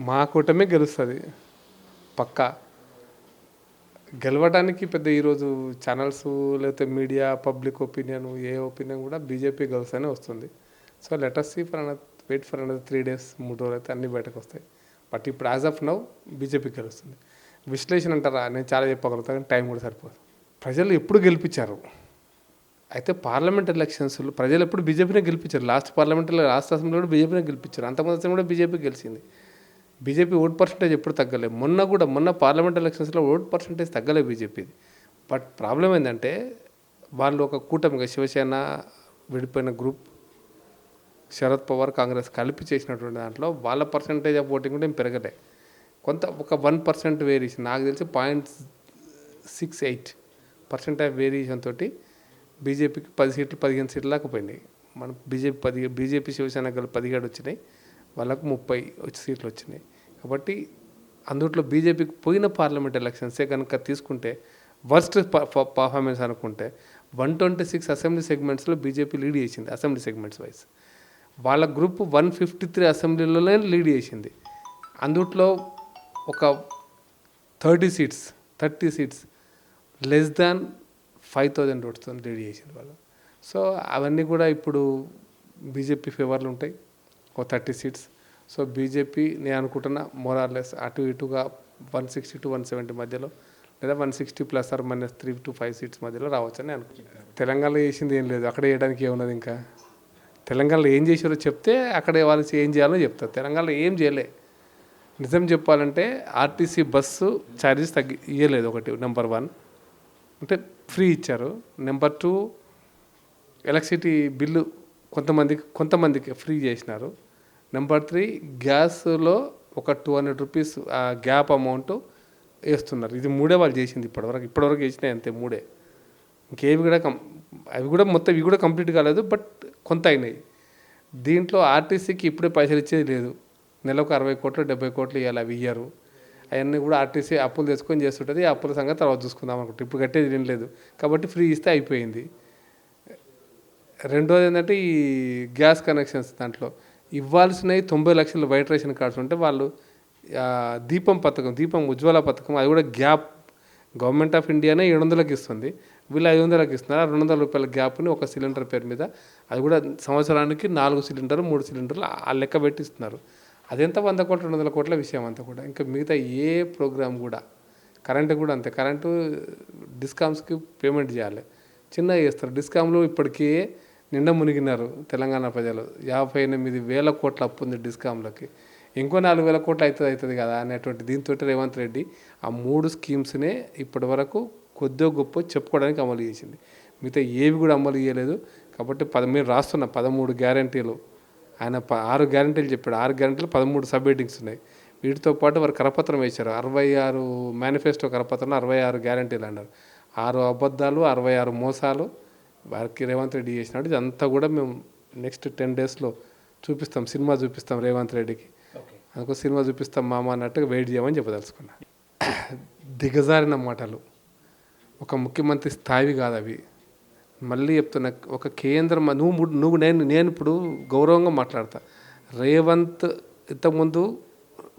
మా కూటమే గెలుస్తుంది. పక్కా. గెలవడానికి పెద్ద ఈరోజు ఛానల్స్ లేకపోతే మీడియా పబ్లిక్ ఒపీనియన్ ఏ ఒపీనియన్ కూడా బీజేపీ గెలుస్తూనే వస్తుంది. So let's see for another wait for another three days మూడు రోజులు అయితే అన్నీ బయటకు వస్తాయి. బట్ ఇప్పుడు యాజ్ ఆఫ్ నౌ బీజేపీ గెలుస్తుంది. విశ్లేషణ అంటారా? నేను చాలా చెప్పగలుగుతాను కానీ టైం కూడా సరిపోదు. ప్రజలు ఎప్పుడు గెలిపించారు? అయితే పార్లమెంట్ ఎలక్షన్స్లో ప్రజలు ఎప్పుడు బీజేపీనే గెలిపించారు? లాస్ట్ పార్లమెంట్లో లాస్ట్ అసెంబ్లీ కూడా బీజేపీనే గెలిపించారు. అంతకుముందు అసెంబ్లీ కూడా బీజేపీ గెలిచింది. బీజేపీ ఓట్ పర్సంటేజ్ ఎప్పుడు తగ్గలేదు. మొన్న కూడా మొన్న పార్లమెంట్ ఎలక్షన్స్లో ఓట్ పర్సంటేజ్ తగ్గలేదు బీజేపీది. బట్ ప్రాబ్లం ఏంటంటే వాళ్ళు ఒక కూటమిగా శివసేన విడిపోయిన గ్రూప్ శరద్ పవార్ కాంగ్రెస్ కలిపి చేసినటువంటి దాంట్లో వాళ్ళ పర్సంటేజ్ ఆఫ్ ఓటింగ్ కూడా ఏం పెరగలే. కొంత ఒక వన్ పర్సెంట్ వేరియేషన్ నాకు తెలిసి point six eight percent of variation తోటి బీజేపీకి పది సీట్లు పదిహేను సీట్లు లేకపోయినాయి పోయినాయి. మనం బీజేపీ పది బీజేపీ శివసేన కలిపి పదిహేడు వచ్చినాయి. వాళ్ళకు ముప్పై సీట్లు వచ్చినాయి. కాబట్టి అందుట్లో బీజేపీకి పోయిన పార్లమెంట్ ఎలక్షన్సే కనుక తీసుకుంటే వర్స్ట్ పర్ఫార్మెన్స్ అనుకుంటే వన్ ట్వంటీ సిక్స్ అసెంబ్లీ సెగ్మెంట్స్లో బీజేపీ లీడ్ చేసింది అసెంబ్లీ సెగ్మెంట్స్ వైజ్. వాళ్ళ గ్రూప్ వన్ ఫిఫ్టీ త్రీ అసెంబ్లీలోనే లీడ్ చేసింది. అందుట్లో ఒక thirty seats thirty seats less than five thousand ఓట్స్తో lead చేసింది వాళ్ళు. సో అవన్నీ కూడా ఇప్పుడు బీజేపీ ఫేవర్లు ఉంటాయి. ఒక థర్టీ సీట్స్. సో బీజేపీ నేను అనుకుంటున్నా మోరార్లెస్ అటు ఇటుగా one sixty to one seventy మధ్యలో లేదా one sixty plus or minus three to five seats మధ్యలో రావచ్చని అనుకుంటున్నాను తెలంగాణలో చేసింది ఏం లేదు. అక్కడ చేయడానికి ఏమున్నది ఇంకా? తెలంగాణలో ఏం చేసారో చెప్తే అక్కడ వాళ్ళు ఏం చేయాలో చెప్తారు. తెలంగాణలో ఏం చేయలే. నిజం చెప్పాలంటే ఆర్టీసీ బస్సు ఛార్జెస్ తగ్గి ఇవ్వలేదు ఒకటి నెంబర్ వన్ అంటే ఫ్రీ ఇచ్చారు. నెంబర్ టూ ఎలక్ట్రిసిటీ బిల్లు కొంతమందికి కొంతమందికి ఫ్రీ చేసినారు. నెంబర్ త్రీ గ్యాస్లో ఒక టూ హండ్రెడ్ రూపీస్ ఆ గ్యాప్ అమౌంట్ వేస్తున్నారు. ఇది మూడే వాళ్ళు చేసింది ఇప్పటివరకు. ఇప్పటివరకు చేసినాయి అంతే మూడే. ఇంకేవి కూడా కం అవి కూడా మొత్తం ఇవి కూడా కంప్లీట్ కాలేదు బట్ కొంత అయినాయి. దీంట్లో ఆర్టీసీకి ఇప్పుడే పైసలు ఇచ్చేది లేదు. నెలకు అరవై కోట్లు డెబ్బై కోట్లు ఇవ్వాలి అవి ఇయ్యరు. అవన్నీ కూడా ఆర్టీసీ అప్పులు తెచ్చుకొని చేస్తుంటుంది. ఆ అప్పుల సంగతి తర్వాత చూసుకుందాం అనుకుంటే ఇప్పుడు కట్టేది ఏం లేదు. కాబట్టి ఫ్రీ ఇస్తే అయిపోయింది. రెండోది ఏంటంటే ఈ గ్యాస్ కనెక్షన్స్ దాంట్లో. ఇవ్వాల్సినవి తొంభై లక్షల వైట్ రేషన్ కార్డ్స్ ఉంటే వాళ్ళు దీపం పథకం దీపం ఉజ్వల పథకం అది కూడా గ్యాప్. గవర్నమెంట్ ఆఫ్ ఇండియానే ఏడు వందలకు ఇస్తుంది. వీళ్ళు ఐదు వందలకు ఇస్తున్నారు. ఆ రెండు వందల రూపాయల గ్యాప్ని ఒక సిలిండర్ పేరు మీద అది కూడా సంవత్సరానికి నాలుగు సిలిండర్లు మూడు సిలిండర్లు ఆ లెక్క పెట్టిస్తున్నారు అదెంత వంద కోట్ల రెండు వందల కోట్ల విషయం అంతా కూడా. ఇంకా మిగతా ఏ ప్రోగ్రామ్ కూడా కరెంటు కూడా అంతే. కరెంటు డిస్కామ్స్కి పేమెంట్ చేయాలి. చిన్నగా చేస్తారు. డిస్కామ్లు ఇప్పటికీ నిండా మునిగినారు తెలంగాణ ప్రజలు. యాభై ఎనిమిది వేల కోట్ల అప్పు ఉంది డిస్కామ్లకి. ఇంకో నాలుగు వేల కోట్లు అవుతుంది అవుతుంది కదా అనేటువంటి దీంతో రేవంత్ రెడ్డి ఆ మూడు స్కీమ్స్నే ఇప్పటి వరకు కొద్దో గొప్ప చెప్పుకోవడానికి అమలు చేసింది. మిగతా ఏవి కూడా అమలు చేయలేదు. కాబట్టి పద మీరు రాస్తున్న పదమూడు గ్యారంటీలు ఆయన ప- ఆరు గ్యారంటీలు చెప్పాడు. ఆరు గ్యారంటీలు పదమూడు సబ్ హెడ్డింగ్స్ ఉన్నాయి. వీటితో పాటు వారు కరపత్రం వేశారు. అరవై ఆరు మేనిఫెస్టో కరపత్రంలో అరవై ఆరు గ్యారంటీలు అన్నారు. ఆరు అబద్ధాలు అరవై ఆరు మోసాలు వారికి రేవంత్ రెడ్డి చేసినాడు. ఇదంతా కూడా మేము నెక్స్ట్ టెన్ డేస్లో చూపిస్తాం. సినిమా చూపిస్తాం రేవంత్ రెడ్డికి. అందుకో సినిమా చూపిస్తాం మామ అన్నట్టుగా వెయిట్ చేయమని చెప్పదలుచుకున్నా. దిగజారిన మాటలు. ఒక ముఖ్యమంత్రి స్థాయి కాదు అవి. మళ్ళీ చెప్తున్నా ఒక కేంద్ర నువ్వు నువ్వు నేను నేను ఇప్పుడు గౌరవంగా మాట్లాడతా. రేవంత్ ఇంతకుముందు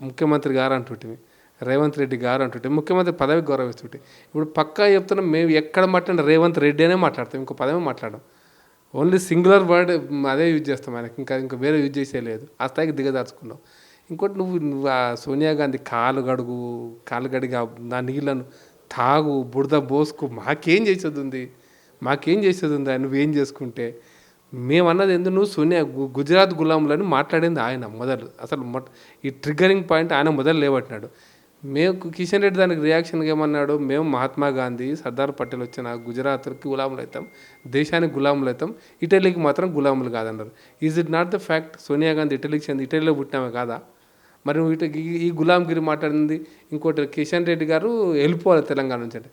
ముఖ్యమంత్రి గారు అంటుంటివి రేవంత్ రెడ్డి గారు అంటుంటే ముఖ్యమంత్రి పదవి గౌరవిస్తుంటే ఇప్పుడు పక్కా చెప్తున్నాం మేము ఎక్కడ మాట్లాడిన రేవంత్ రెడ్డి అనే మాట్లాడతాం ఇంకో పదమే మాట్లాడడం. ఓన్లీ సింగులర్ వర్డ్ అదే యూజ్ చేస్తాం ఆయనకి ఇంకా ఇంకా వేరే యూజ్ చేసే లేదు. ఆ స్థాయికి దిగదార్చుకున్నాం ఇంకోటి నువ్వు నువ్వు ఆ సోనియా గాంధీ కాలు గడుగు కాలు గడిగి నా నీళ్ళను తాగు బురద బోసుకు మాకేం చేసేది ఉంది మాకేం చేసేది ఆయన నువ్వేం చేసుకుంటే? మేమన్నది ఎందుకు నువ్వు సోనియా గు- గుజరాత్ గులాములని మాట్లాడింది ఆయన మొదలు. అసలు ఈ ట్రిగ్గరింగ్ పాయింట్ ఆయన మొదలు లేవట్టినాడు మేము కిషన్ రెడ్డి దానికి రియాక్షన్గా ఏమన్నాడు? మేము మహాత్మా గాంధీ సర్దార్ పటేల్ వచ్చిన గుజరాత్కి గులాములు అవుతాం దేశానికి గులాములు అవుతాం ఇటలీకి మాత్రం గులాములు కాదన్నారు. Is it not the fact Sonia Gandhi ఇటలీకి చెంది ఇటలీలో పుట్టినామే కాదా? మరి నువ్వు ఇట ఈ- గులాంగిరి మాట్లాడింది ఇంకోటి కిషన్ రెడ్డి గారు వెళ్ళిపోవాలి తెలంగాణ నుంచి అంటే.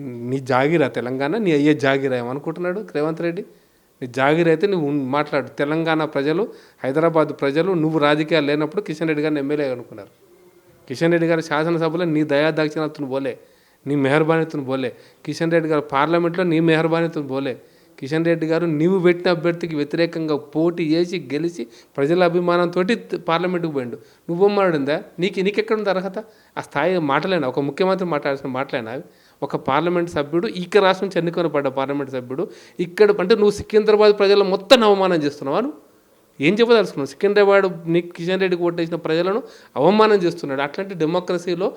నీ జాగిరా తెలంగాణ నీ అయ్యే జాగిరా ఏమనుకుంటున్నాడు రేవంత్ రెడ్డి? నీ జాగిర్ అయితే నువ్వు మాట్లాడు. తెలంగాణ ప్రజలు హైదరాబాద్ ప్రజలు నువ్వు రాజకీయాలు లేనప్పుడు కిషన్ రెడ్డి గారిని ఎమ్మెల్యే అనుకున్నారు. కిషన్ రెడ్డి గారు శాసనసభలో నీ దయా దాక్షిణాతును బోలే నీ మెహర్బానీతును బోలే. కిషన్ రెడ్డి గారు పార్లమెంట్లో నీ మెహర్బానీతును బోలే. కిషన్ రెడ్డి గారు నీవు పెట్టిన అభ్యర్థికి వ్యతిరేకంగా పోటీ చేసి గెలిచి ప్రజల అభిమానంతో పార్లమెంటుకు పోయిండు. నువ్వు బొమ్మడిందా నీకు నీకెక్కడ ఉంది అర్హత? ఆ స్థాయి మాటలేనా? ఒక ముఖ్యమంత్రి మాట్లాడాల్సిన మాటలేనా అవి? ఒక పార్లమెంట్ సభ్యుడు ఇక్కడ రాష్ట్రం నుంచి ఎన్నుకొని పడ్డ పార్లమెంట్ సభ్యుడు ఇక్కడ అంటే నువ్వు సికింద్రాబాద్ ప్రజల మొత్తం అవమానం చేస్తున్నావా నువ్వు? ఏం చెప్పదలుచుకున్నాం సికింద్రాబాద్ నీకు కిషన్ రెడ్డికి ఓటేసిన ప్రజలను అవమానం చేస్తున్నాడు. అట్లాంటి డెమోక్రసీలో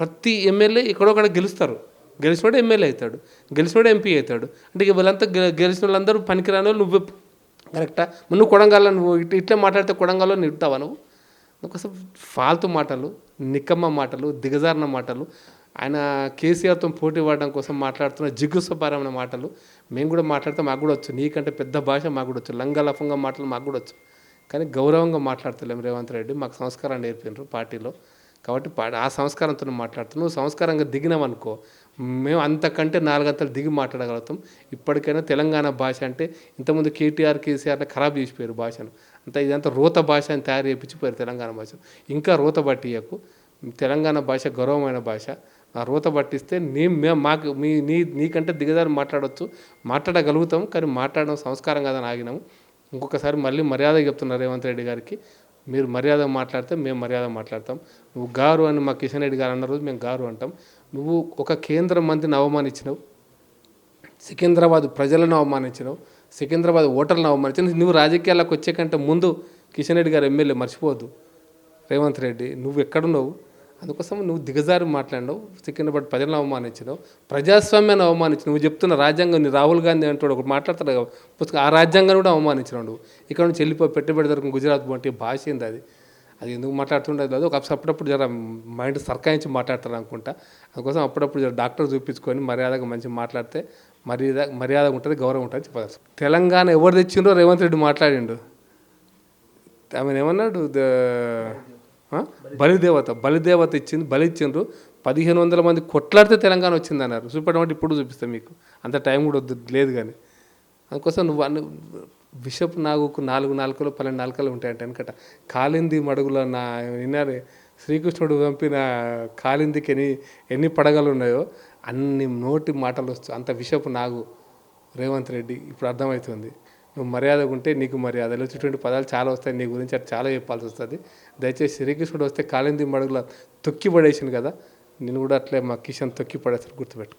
ప్రతి ఎమ్మెల్యే ఇక్కడొక్కడ గెలుస్తారు. గెలిచినోడు ఎమ్మెల్యే అవుతాడు. గెలిచినోడు ఎంపీ అవుతాడు. అంటే వాళ్ళంతా వీళ్ళంతా గెలిచిన వాళ్ళందరూ పనికిరాని వాళ్ళు నువ్వు కరెక్టా? నువ్వు కొడంగల్లో నువ్వు ఇట్లా మాట్లాడితే కొడంగల్లో నింటావా నువ్వు ఒకసారి ఫాల్తు మాటలు నిక్కమ్మ మాటలు దిగజారిన మాటలు ఆయన కేసీఆర్తో పోటీ పడడం కోసం మాట్లాడుతున్న జిగుసపరమైన మాటలు మేము కూడా మాట్లాడితే మాకు కూడా వచ్చు. నీకంటే పెద్ద భాష మాకు కూడా వచ్చు. లంగలఫంగా మాటలు మాకు కూడా వచ్చు. కానీ గౌరవంగా మాట్లాడతలేం రేవంత్ రెడ్డి. మాకు సంస్కారం నేర్పినారు పార్టీలో. కాబట్టి పా- ఆ సంస్కారంతో మాట్లాడుతున్నావు సంస్కారంగా దిగినామనుకో మేము అంతకంటే నాలుగంతలు దిగి మాట్లాడగలుగుతాం. ఇప్పటికైనా తెలంగాణ భాష అంటే ఇంతకుముందు కేటీఆర్ కేసీఆర్ని ఖరాబ్ చేసిపోయారు భాషను. అంతా ఇదంతా రోత భాష అని తయారు చేయించిపోయారు తెలంగాణ భాష. ఇంకా రోత పట్టియకు. తెలంగాణ భాష గౌరవమైన భాష. ఆ రోత పట్టిస్తే నీ మేము మాకు మీ నీ నీకంటే దిగదారి మాట్లాడవచ్చు మాట్లాడగలుగుతాం కానీ మాట్లాడడం సంస్కారం కాదని ఆగినాము. ఇంకొకసారి మళ్ళీ మర్యాద చెప్తున్నారు రేవంత్ రెడ్డి గారికి. మీరు మర్యాద మాట్లాడితే మేము మర్యాద మాట్లాడతాం. నువ్వు గారు అని మా కిషన్ రెడ్డి గారు అన్న రోజు మేము గారు అంటాం. నువ్వు ఒక కేంద్ర మంత్రిని అవమానించినావు. సికింద్రాబాద్ ప్రజలను అవమానించినావు. సికింద్రాబాద్ ఓటర్లను అవమానించినావు. నువ్వు రాజకీయాలకు వచ్చే కంటే ముందు కిషన్ రెడ్డి గారు ఎమ్మెల్యే మర్చిపోవద్దు. రేవంత్ రెడ్డి నువ్వు ఎక్కడున్నావు? అందుకోసం నువ్వు దిగజారి మాట్లాడినావు సికింద్రాబాద్ ప్రజలను అవమానించినావు ప్రజాస్వామ్యాన్ని అవమానించి నువ్వు చెప్తున్న రాజ్యాంగం నీ రాహుల్ గాంధీ అంటాడు ఒకటి మాట్లాడతాడు పుస్తకం ఆ రాజ్యాంగాన్ని కూడా అవమానించినాడు ఇక్కడ నుంచి వెళ్ళిపోయి పెట్టుబడి దొరికిన గుజరాత్ వంటి భాష ఏంది అది? అది ఎందుకు మాట్లాడుతుండేది లేదు ఒక అప్పుడప్పుడు జర మైండ్ సర్కాయించి మాట్లాడతారు అనుకుంటా. అందుకోసం అప్పుడప్పుడు జర డాక్టర్ చూపించుకొని మర్యాదగా మంచి మాట్లాడితే మర్యాద మర్యాద ఉంటుంది గౌరవం ఉంటుంది చెప్పాలి. తెలంగాణ ఎవరు తెచ్చిండో రేవంత్ రెడ్డి మాట్లాడిండు. ఆమె ఏమన్నాడు ద- బలిదేవత బలిదేవత ఇచ్చింది బలి ఇచ్చిండ్రు పదిహేను వందల మంది కొట్లాడితే తెలంగాణ వచ్చింది అన్నారు చూపెట్టమంటే ఇప్పుడు చూపిస్తాను మీకు. అంత టైం కూడా వద్దు లేదు కానీ. అందుకోసం నువ్వు అన్ని బిషప్ నాగుకు నాలుగు నాలుకలు పన్నెండు నాలుకలు ఉంటాయంట వెనకట. కాలింది మడుగులో నా విన్నారే? శ్రీకృష్ణుడు పంపిన కాలిందికి ఎన్ని ఎన్ని పడగలు ఉన్నాయో అన్ని నోటి మాటలు వస్తాయి అంత విషపు నాగు రేవంత్ రెడ్డి ఇప్పుడు అర్థమవుతుంది. నువ్వు మర్యాదగా ఉంటే నీకు మర్యాదలు వచ్చేటువంటి పదాలు చాలా వస్తాయి నీ గురించి అది చాలా చెప్పాల్సి వస్తుంది. దయచేసి శ్రీకృష్ణుడు వస్తే కాళింది మడుగుల తొక్కి పడేసింది కదా నేను కూడా అట్లే మా కిషన్ తొక్కి పడేస్తారు గుర్తుపెట్టుకో.